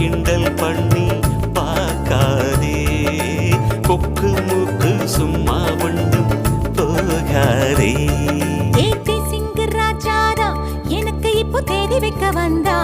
கிண்டல் பண்ணி பார்க்காதே. கொக்கு மூக்கு சும்மா வண்டும் போகாதே ஏத்தி சிங்கு ராஜாரா எனக்கு இப்போ தேடி வைக்க வந்தா?